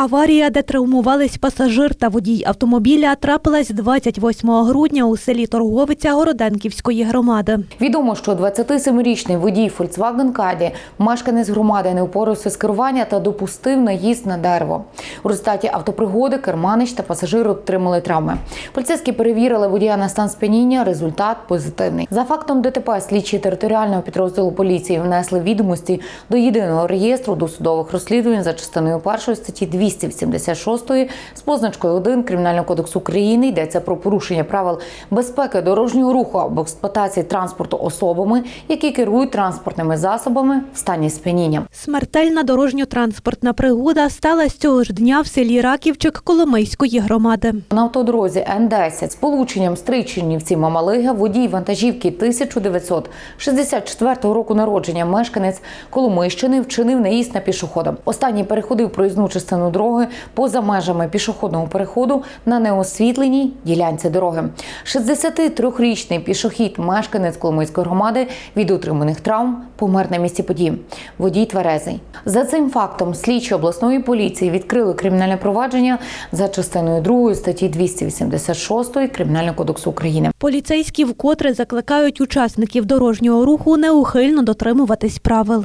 Аварія, де травмувались пасажир та водій автомобіля, трапилась 28 грудня у селі Торговиця Городенківської громади. Відомо, що 27-річний водій Volkswagen Caddy, мешканець громади, не впорався з керування та допустив наїзд на дерево. У результаті автопригоди керманич та пасажир отримали травми. Поліцейські перевірили водія на стан сп'яніння. Результат позитивний. За фактом ДТП слідчі територіального підрозділу поліції внесли відомості до єдиного реєстру досудових розслідувань за частиною першої статті 276 з позначкою 1 Кримінального кодексу України йдеться про порушення правил безпеки дорожнього руху або експлуатації транспорту особами, які керують транспортними засобами в стані сп'яніння. Смертельна дорожньо-транспортна пригода сталася цього ж дня в селі Раківчик Коломийської громади. На автодорозі Н-10 з полученням Стрийчинівці Мамалига водій вантажівки 1964 року народження мешканець Коломийщини вчинив наїзд на пішохода. Останній переходив проїзну частину дороги поза межами пішохідного переходу на неосвітленій ділянці дороги. 63-річний пішохід, мешканець Коломийської громади від отриманих травм помер на місці події. Водій тверезий. За цим фактом слідчі обласної поліції відкрили кримінальне провадження за частиною 2 статті 286 Кримінального кодексу України. Поліцейські вкотре закликають учасників дорожнього руху неухильно дотримуватись правил.